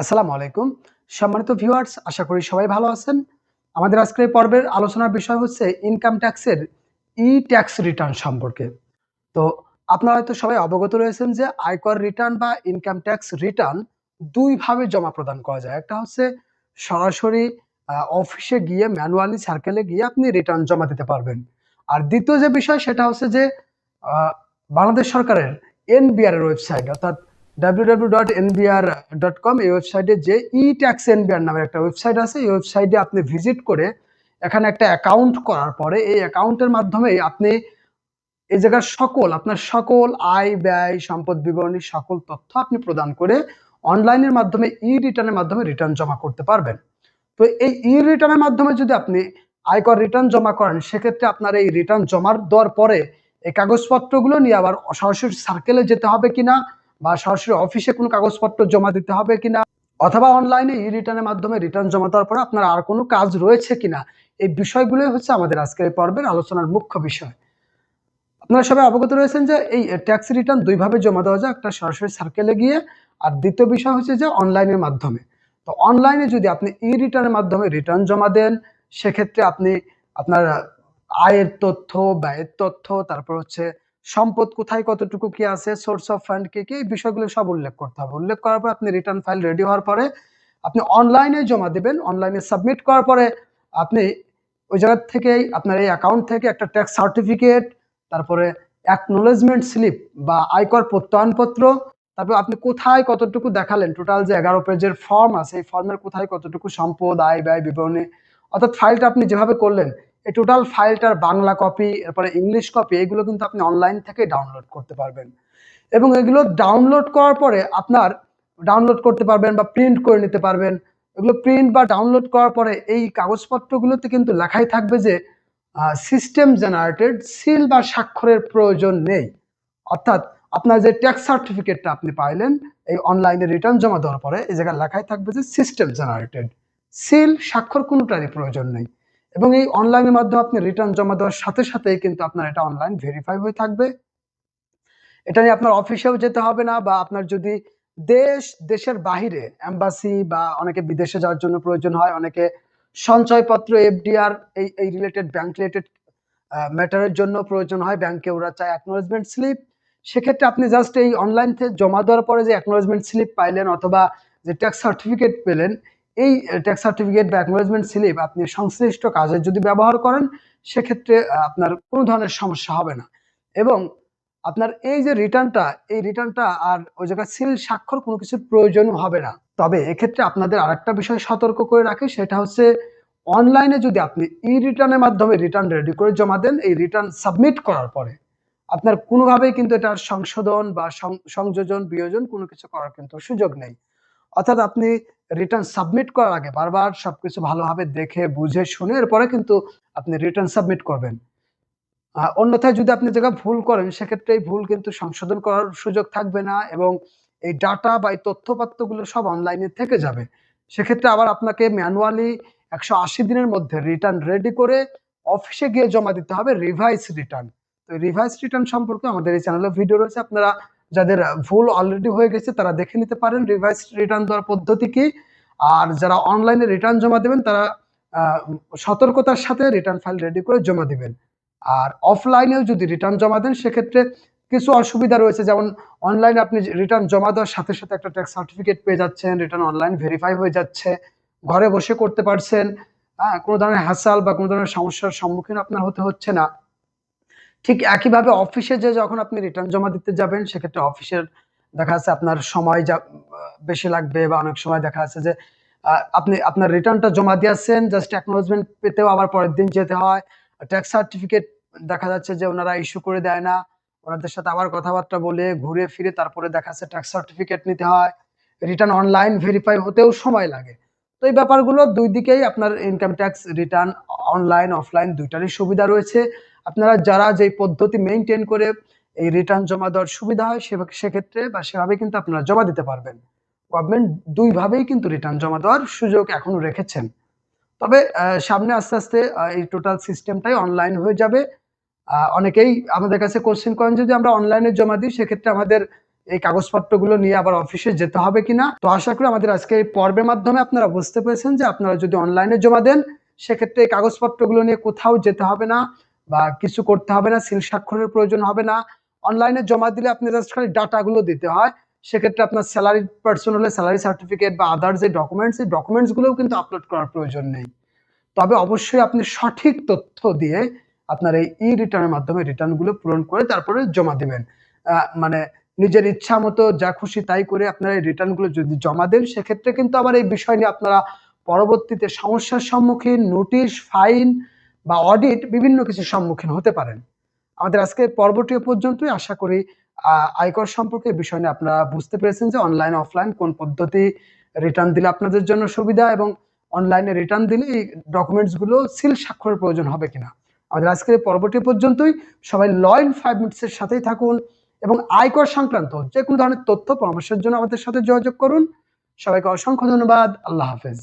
আসসালামু আলাইকুম। সম্মানিত ভিউয়ার্স, আশা করি সবাই ভালো আছেন। আমাদের আজকের এই পর্বের আলোচনার বিষয় হচ্ছে ইনকাম ট্যাক্সের ই ট্যাক্স রিটার্ন সম্পর্কে। তো আপনারা হয়তো সবাই অবগত রয়েছেন যে আয়কর রিটার্ন বা ইনকাম ট্যাক্স রিটার্ন দুইভাবে জমা প্রদান করা যায়। একটা হচ্ছে সরাসরি অফিসে গিয়ে ম্যানুয়ালি সার্কেলে গিয়ে আপনি রিটার্ন জমা দিতে পারবেন। আর দ্বিতীয় যে বিষয় সেটা হচ্ছে যে বাংলাদেশ সরকারের এনবিআর ওয়েবসাইট অর্থাৎ www.nbr.com এই ওয়েবসাইটে যে ই ট্যাক্স এনবিআর নামের একটা ওয়েবসাইট আছে, এই ওয়েবসাইটে আপনি ভিজিট করে এখানে একটা অ্যাকাউন্ট করার পরে এই অ্যাকাউন্টের মাধ্যমে আপনি এই জায়গার সকল, আপনার সকল আয় ব্যয়, সম্পদ বিবরণী, সকল তথ্য আপনি প্রদান করে অনলাইনের মাধ্যমে ই রিটার্নের মাধ্যমে রিটার্ন জমা করতে পারবেন। তো এই ই রিটার্নের মাধ্যমে যদি আপনি আয়কর রিটার্ন জমা করেন, সেক্ষেত্রে আপনার এই রিটার্ন জমার দেওয়ার পরে এই কাগজপত্রগুলো নিয়ে আবার সরাসরি সার্কেলে যেতে হবে কিনা? বা সরাসরি অফিসে কোনো কাগজপত্র জমা দিতে হবে কিনা, অথবা অনলাইনে ই রিটার্নের মাধ্যমে রিটার্ন জমা দেওয়ার পরে আপনার আর কোনো কাজ রয়েছে কিনা, এই বিষয়গুলোই হচ্ছে আমাদের আজকের এই পর্বের আলোচনার মুখ্য বিষয়। আপনারা সবাই অবগত রয়েছেন যে এই ট্যাক্স রিটার্ন দুইভাবে জমা দেওয়া যায়, একটা সরাসরি সার্কেলে গিয়ে আর দ্বিতীয় বিষয় হচ্ছে যে অনলাইনের মাধ্যমে। তো অনলাইনে যদি আপনি ই রিটার্নের মাধ্যমে রিটার্ন জমা দেন, সেক্ষেত্রে আপনি আপনার আয়ের তথ্য, ব্যয়ের তথ্য, তারপর হচ্ছে সম্পদ কোথায় কতটুকু কি আছে সোর্স অফ ফান্ড কি কি, এই বিষয়গুলো সব উল্লেখ করতে হবে। উল্লেখ করার পর আপনি রিটার্ন ফাইল রেডি হওয়ার পরে আপনি অনলাইনে জমা দেবেন অনলাইনে সাবমিট করার পরে আপনি ওই জায়গা থেকেই আপনার এই অ্যাকাউন্ট থেকে একটা ট্যাক্স সার্টিফিকেট তারপরে অ্যাকনোলেজমেন্ট স্লিপ বা আয়কর প্রত্যয়নপত্র, তারপর আপনি কোথায় কতটুকু দেখালেন টোটাল যে এগারো পেজের ফর্ম আছে, এই ফর্মের কোথায় কতটুকু সম্পদ, আয় ব্যয়, বিবরণী, অর্থাৎ ফাইলটা আপনি যেভাবে করলেন এই টোটাল ফাইলটার বাংলা কপি এরপরে ইংলিশ কপি এগুলো কিন্তু আপনি অনলাইন থেকে ডাউনলোড করতে পারবেন। এবং এগুলো ডাউনলোড করার পরে আপনার ডাউনলোড করতে পারবেন বা প্রিন্ট করে নিতে পারবেন। এগুলো প্রিন্ট বা ডাউনলোড করার পরে এই কাগজপত্রগুলোতে কিন্তু লেখাই থাকবে যে সিস্টেম জেনারেটেড সিল বা স্বাক্ষরের প্রয়োজন নেই। অর্থাৎ আপনার যে ট্যাক্স সার্টিফিকেটটা আপনি পাইলেন, এই অনলাইনে রিটার্ন জমা দেওয়ার পরে এই জায়গায় লেখাই থাকবে যে সিস্টেম জেনারেটেড সিল স্বাক্ষর কোনোটারই প্রয়োজন নেই। এবং এই অনলাইনের মাধ্যমে আপনি রিটার্ন জমা দেওয়ার সাথে সাথেই কিন্তু আপনার এটা অনলাইন ভেরিফাই হয়ে থাকবে। এটা নিয়ে আপনার অফিসেও যেতে হবে না বা আপনার যদি দেশ, দেশের বাহিরে এম্বাসি বা অনেকে বিদেশে যাওয়ার জন্য প্রয়োজন হয়, অনেকে সঞ্চয়পত্র এফডিআর এই এই রিলেটেড ব্যাংক রিলেটেড ম্যাটারের জন্য প্রয়োজন হয় ব্যাংকে ওরা চায় অ্যাকনোলেজমেন্ট স্লিপ সেক্ষেত্রে আপনি জাস্ট এই অনলাইন থেকে জমা দেওয়ার পরে যে অ্যাকনোলেজমেন্ট স্লিপ পাইলেন অথবা যে ট্যাক্স সার্টিফিকেট পেলেন এই ট্যাক্স সার্টিফিকেট বা অ্যাকনোলেজমেন্ট স্লিপ আপনি সংশ্লিষ্ট কাজে যদি ব্যবহার করেন, সেক্ষেত্রে আপনার কোনো ধরনের সমস্যা হবে না। এবং আপনার এই যে রিটার্নটা এই রিটার্নটা আর ওই জায়গায় সিল স্বাক্ষর কোনো কিছুর প্রয়োজন হবে না। তবে এক্ষেত্রে আপনাদের আরেকটা বিষয় সতর্ক করে রাখি, সেটা হচ্ছে অনলাইনে যদি আপনি ই রিটার্নের মাধ্যমে রিটার্ন রেডি করে জমা দেন, এই রিটার্ন সাবমিট করার পরে আপনার কোনোভাবেই কিন্তু এটার সংশোধন বা সংযোজন, বিয়োজন কোনো কিছু করার কিন্তু সুযোগ নেই। অর্থাৎ আপনি রিটার্ন সাবমিট করার আগে বারবার সবকিছু ভালোভাবে দেখে, বুঝে, শুনে, এরপরে কিন্তু আপনি রিটার্ন সাবমিট করবেন। অন্যথায় যদি আপনি জায়গা ভুল করেন, সেক্ষেত্রে এই ভুল কিন্তু সংশোধন করার সুযোগ থাকবে না এবং এই ডাটা বা এই তথ্যপাত্রগুলো সব অনলাইনে থেকে যাবে। সেক্ষেত্রে আবার আপনাকে ম্যানুয়ালি একশো আশি দিনের মধ্যে রিটার্ন রেডি করে অফিসে গিয়ে জমা দিতে হবে রিভাইস রিটার্ন তো রিভাইস রিটার্ন সম্পর্কে আমাদের এই চ্যানেলে ভিডিও রয়েছে, আপনারা যাদের ভুল অলরেডি হয়ে গেছে, তারা দেখে নিতে পারেন রিভাইস রিটার্ন দেওয়ার পদ্ধতি কি আর যারা অনলাইনে রিটার্ন জমা দেবেন, তারা সতর্কতার সাথে রিটার্ন ফাইল রেডি করে জমা দিবেন। আর অফলাইনেও যদি রিটার্ন জমা দেন, সেক্ষেত্রে কিছু অসুবিধা রয়েছে। যেমন অনলাইনে আপনি রিটার্ন জমা দেওয়ার সাথে সাথে একটা ট্যাক্স সার্টিফিকেট পেয়ে যাচ্ছেন রিটার্ন অনলাইন ভেরিফাই হয়ে যাচ্ছে, ঘরে বসে করতে পারছেন। হ্যাঁ কোনো ধরনের হ্যাসাল বা কোনো ধরনের সমস্যার সম্মুখীন আপনার হতে হচ্ছে না। ঠিক একইভাবে অফিসে যে যখন আপনি রিটার্ন জমা দিতে যাবেন, সেক্ষেত্রে অফিসের দেখা যাচ্ছে আপনার সময় যা, বেশি লাগবে বা অনেক সময় দেখা যাচ্ছে যে আপনি, আপনার রিটার্নটা জমা দিয়েছেন জাস্ট অ্যাকনোলজমেন্ট পেতেও আবার পরের দিন যেতে হয়। ট্যাক্স সার্টিফিকেট দেখা যাচ্ছে যে ওনারা ইস্যু করে দেয় না। ওনাদের সাথে আবার কথাবার্তা বলে ঘুরে ফিরে তারপরে দেখা যাচ্ছে ট্যাক্স সার্টিফিকেট নিতে হয়। রিটার্ন অনলাইন ভেরিফাই হতেও সময় লাগে। তো এই ব্যাপারগুলো দুই দিকেই আপনার income tax return online offline দুইটারই সুবিধা রয়েছে। আপনারা যারা যেই পদ্ধতি মেনটেন করে এই রিটার্ন জমা দেওয়ার সুবিধা হয় সেক্ষেত্রে বা সেভাবে কিন্তু আপনারা জমা দিতে পারবেন। গভর্নমেন্ট দুইভাবেই কিন্তু রিটার্ন জমা দেওয়ার সুযোগ এখনও রেখেছেন। তবে সামনে আস্তে আস্তে এই টোটাল সিস্টেমটাই অনলাইন হয়ে যাবে। অনেকেই আমাদের কাছে কোশ্চেন করেন যদি আমরা অনলাইনে জমা দিই, সেক্ষেত্রে আমাদের এই কাগজপত্রগুলো নিয়ে আবার অফিসে যেতে হবে কিনা? তো আশা করি আমাদের আজকে এই পর্বের মাধ্যমে আপনারা বুঝতে পেরেছেন যে, আপনারা যদি অনলাইনে জমা দেন, সেক্ষেত্রে এই কাগজপত্রগুলো নিয়ে কোথাও যেতে হবে না। বা কিছু করতে হবে না, সিল স্বাক্ষরের প্রয়োজন হবে না। অনলাইনে জমা দিলে আপনি জাস্ট খালি ডাটাগুলো দিতে হয়। সেক্ষেত্রে আপনার স্যালারি পার্সন হলে স্যালারি সার্টিফিকেট বা আদার যে ডকুমেন্টস এই ডকুমেন্টসগুলোও কিন্তু আপলোড করার প্রয়োজন নেই। তবে অবশ্যই আপনি সঠিক তথ্য দিয়ে আপনার এই ই রিটার্নের মাধ্যমে রিটার্নগুলো পূরণ করে তারপরে জমা দিবেন। মানে নিজের ইচ্ছা মতো যা খুশি তাই করে আপনারা এই রিটার্নগুলো যদি জমা দেন, সেক্ষেত্রে কিন্তু আবার এই বিষয় নিয়ে আপনারা পরবর্তীতে সমস্যার সম্মুখীন নোটিশ ফাইন বা অডিট বিভিন্ন কিছুর সম্মুখীন হতে পারেন। আমাদের আজকে পর্বটি পর্যন্তই। আশা করি আয়কর সম্পর্কে বিষয় নিয়ে আপনারা বুঝতে পেরেছেন যে অনলাইন অফলাইন কোন পদ্ধতি রিটার্ন দিলে আপনাদের জন্য সুবিধা এবং অনলাইনে রিটার্ন দিলে এই ডকুমেন্টসগুলো সিল স্বাক্ষরের প্রয়োজন হবে কিনা। আমাদের আজকের পর্বটি পর্যন্তই। সবাই ল ইন ফাইভ মিনিটসের সাথেই থাকুন এবং আয়কর সংক্রান্ত যে কোনো ধরনের তথ্য, পরামর্শের জন্য আমাদের সাথে যোগাযোগ করুন। সবাইকে অসংখ্য ধন্যবাদ। আল্লাহ হাফেজ।